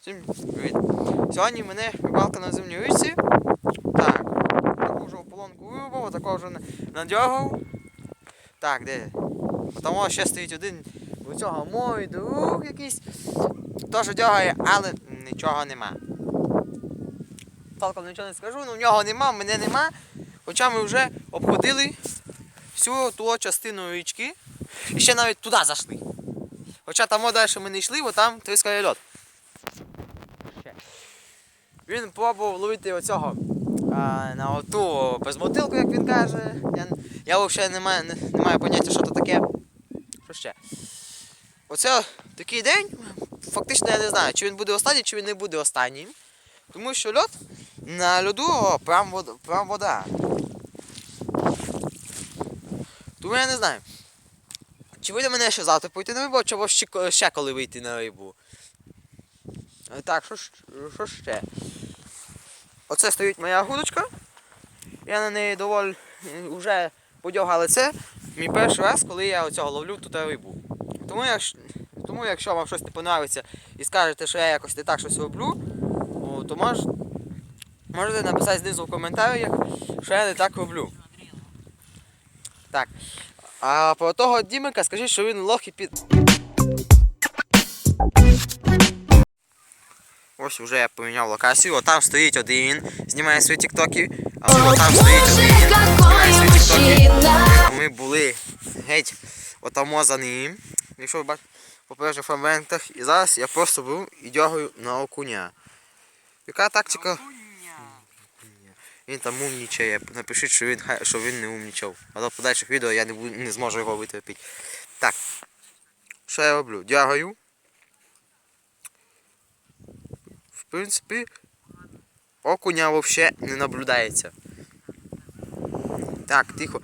Всім привіт. Сьогодні мене рибалка на зимній річці. Так, таку вже ополонку вирубав, таку вже надягав. Так, де? Там ще стоїть один у цього мой друг якийсь. Теж дягає, але нічого нема. Толком нічого не скажу, ну в нього нема, в мене нема. Хоча ми вже обходили всю ту частину річки. І ще навіть туди зайшли. Хоча там далі ми не йшли, бо там тріскає льод. Він пробував ловити оцього а, на оту безмотилку, як він каже. Я, я взагалі не маю, не, не маю поняття, що це таке. Що ще? Оце такий день. Фактично я не знаю, чи він буде останній, чи він не буде останнім. Тому що льод на льоду о, прям, вода, прям вода. Тому я не знаю. Чи вийде мене ще завтра пойти на рибу, чи ще, ще коли вийти на рибу? Так, що, що ще? Оце стоїть моя гудочка. Я на неї доволі е, вже подягав, але це мій перший раз, коли я оцього ловлю тут рибу. Тому, якщо, тому якщо вам щось не подобається і скажете, що я якось не так щось роблю, то мож, можете написати знизу в коментарях, що я не так роблю. Так. А про того Дімика скажіть, що він лох і під. Ось вже я поміняв локацію. О, там стоїть один, знімає свої тіктоки. А О, о, там стоїть один, знімає свої тіктоки. Ми були геть отамо за ним. Якщо ви бачите по перших фрагментах. І зараз я просто беру і дягаю на окуня. Яка тактика? Він там умнічає. Напишіть, що він, що він не умнічав. А до подальших відео я не, буду, не зможу його витерпіти. Так. Що я роблю? Дягаю. В принципі, окуня взагалі не наблюдається. Так, тихо.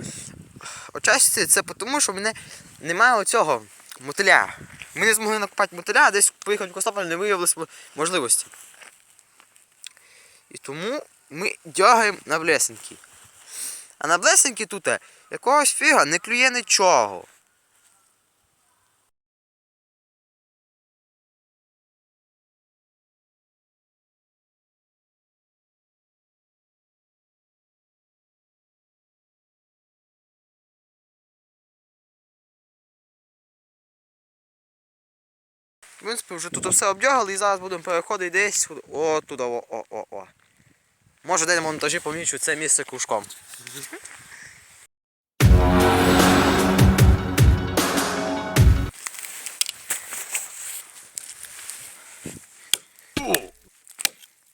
Отчасті це тому, що в мене немає оцього мотиля. Ми не змогли накопати мотиля, а десь поїхати в Костополь не виявилось можливості. І тому ми дягаємо на блесеньки. А на блесеньки тут якогось фіга не клює нічого. В принципі, вже тут все обдягали і зараз будемо переходити десь о, туди, о, о, о, о. Може, де на монтажі помічу це місце кружком.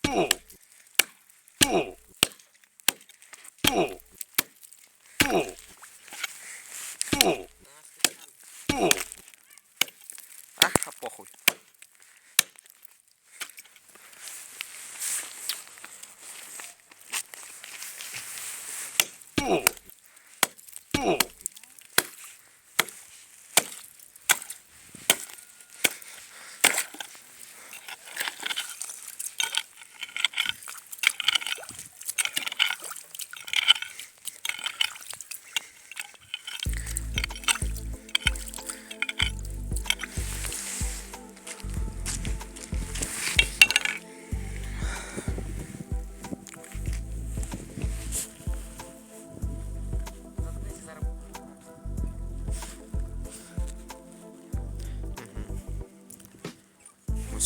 Ах, Cool.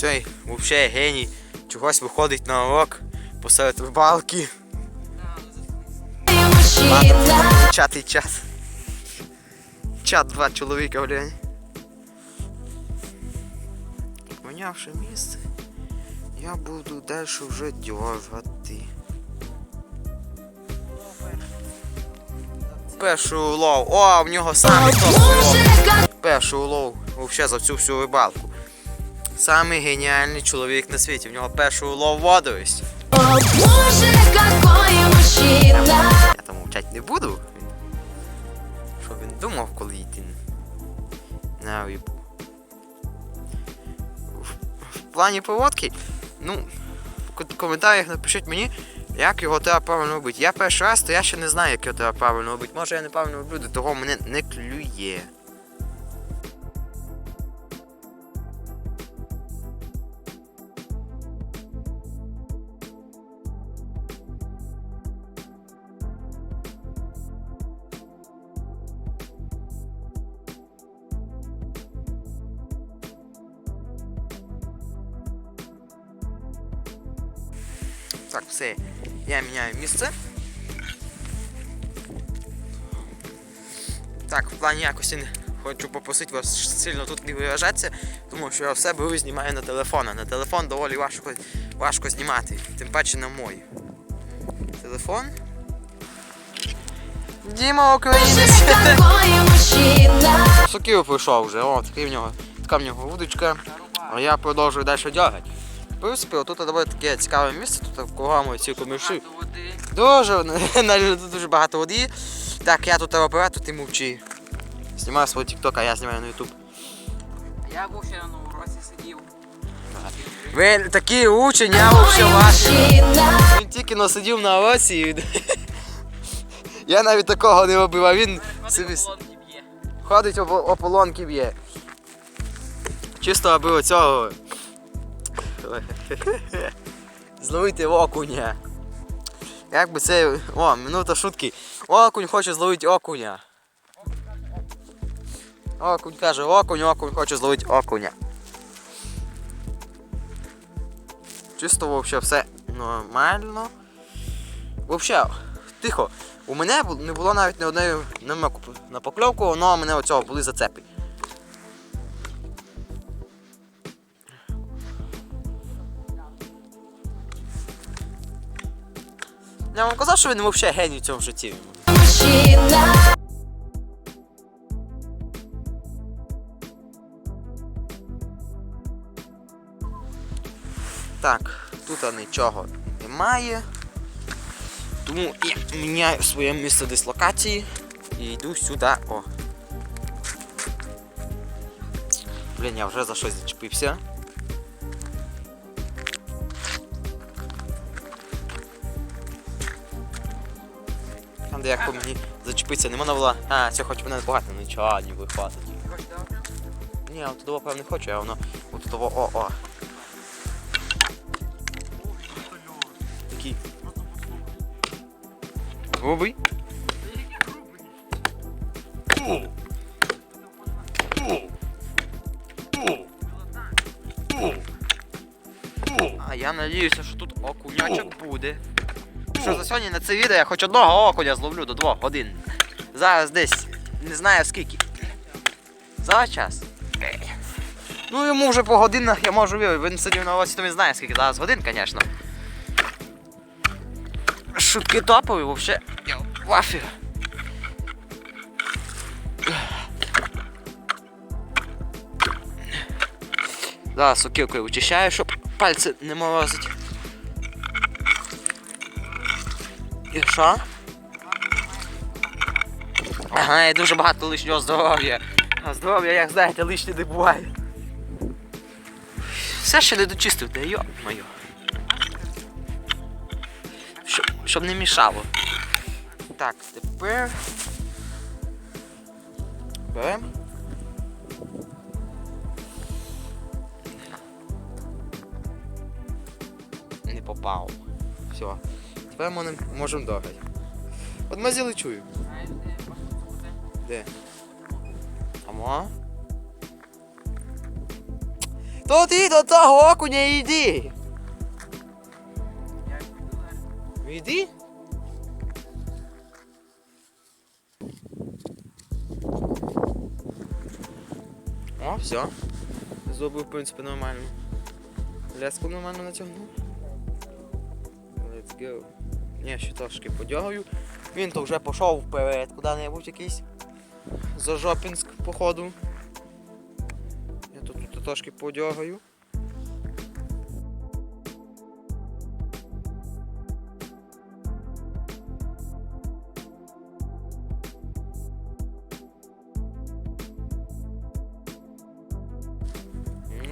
Цей взагалі геній чогось виходить на урок посеред рибалки. Мужчина! Чатий чат. Чат два чоловіка, глянь. Понявши місце, я буду далі вже дьоргати. Перший улов. О, в нього самий топ. Перший улов взагалі за всю всю рибалку. Самий геніальний чоловік на світі. В нього перший улов водорість. О, Боже, какой мужчина! Я там мовчать не буду. Що він думав, коли йти на рибу. В, плані проводки, ну, в коментарях напишіть мені, як його треба правильно робити. Я перший раз, то я ще не знаю, як його треба правильно робити. Може я неправильно роблю, до того мене не клює. Так, все. Я міняю місце. Так, в плані якості не хочу попросити вас сильно тут не виражатися, тому що я все беру і знімаю на телефон, а на телефон доволі важко, важко знімати, тим паче на мой. Телефон. Діма українець! Соків прийшов вже, о, такий в нього, така в нього вудочка, а я продовжую далі дягати. В принципі, отут доволі таке цікаве місце, тут кругом ці комиші. Дуже, навіть тут дуже багато води. Так, я тут оператор, ти мовчи. Знімаю свого тіктока, а я знімаю на ютуб. Я був ще на уроці сидів. Ви такі учені, я ваші. мужчина Він тільки насидів на осі. Я навіть такого не робив, а він собі ходить ополонки б'є. Чисто аби оцього. Зловити окуня. Як би це. О, минута шутки. Окунь хоче зловити окуня. Окунь каже, окунь, окунь хоче зловити окуня. Чисто вообще все нормально. Вообще, тихо. У мене не було навіть не одної на покльовку, але у мене оцього були зацепи. Я вам казав, що він взагалі геній в цьому житті. Так, тут нічого немає. Тому я міняю своє місце дислокації і йду сюди. О. Блін, я вже за щось зачепився. Там де як по мені зачепитися, не можна було. А, це хоч мене багато, ну нічого, не. Хочеш добре? Ні, от того певно хочу, а воно от того о-о. Такий. Грубий? А я надіюся, що тут окунячок буде. Що за сьогодні на це відео я хоч одного окуня зловлю до двох годин. Зараз десь не знаю скільки. За час. Ну йому вже по годинах я можу вірити. Він сидів на осі, то він знає, скільки зараз годин, звісно. Шутки топові, вообще. Я в. Зараз сокілкою вичищаю, щоб пальці не морозить. І що? Ага, і дуже багато лишнього здоров'я. А здоров'я, як знаєте, лишнє не буває. Все ще не дочистив, де йо моє. Щоб, щоб не мішало. Так, тепер. Берем. Не попав. Все. Ми можемо догати. От мазіли чую. Де? Амо? То ти до того окуня йди! Йди? О, все. Зробив, в принципі, нормально. Леску нормально натягнув. Go. Я ще трошки подягаю. Він то вже пішов вперед куди-небудь якийсь. За Жопінськ, походу. Я тут, тут трошки подягаю.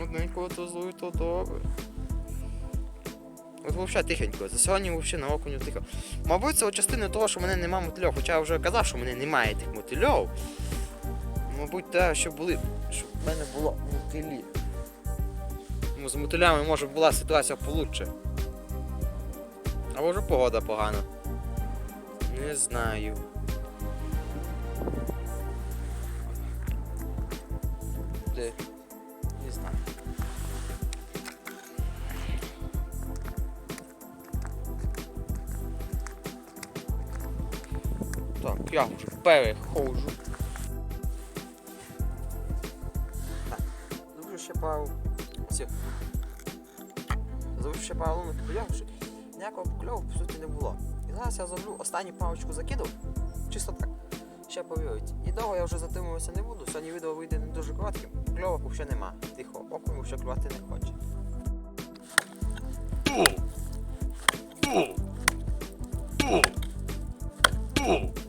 Одненько то злую, то добре. От взагалі тихенько. За сьогодні взагалі на окуню тихо. Мабуть, це частина того, що в мене нема мотильов. Хоча я вже казав, що в мене немає тих мотильов. Мабуть, те, щоб були. Щоб в мене було мотилі. Ну, з мотилями може була ситуація получше. А може погода погана. Не знаю. Де? Я вже переходжу. Так, зроблю ще пару. Ці. Зроблю ще пару лунок покльовок. Ніякого покльову, по суті, не було. І зараз я зроблю останню парочку закидів. Чисто так. Ще повірить. І довго я вже затримуватися не буду. Сьогодні відео вийде не дуже коротким. Кльовок взагалі нема. Тихо, окунь вже клювати не хоче. Це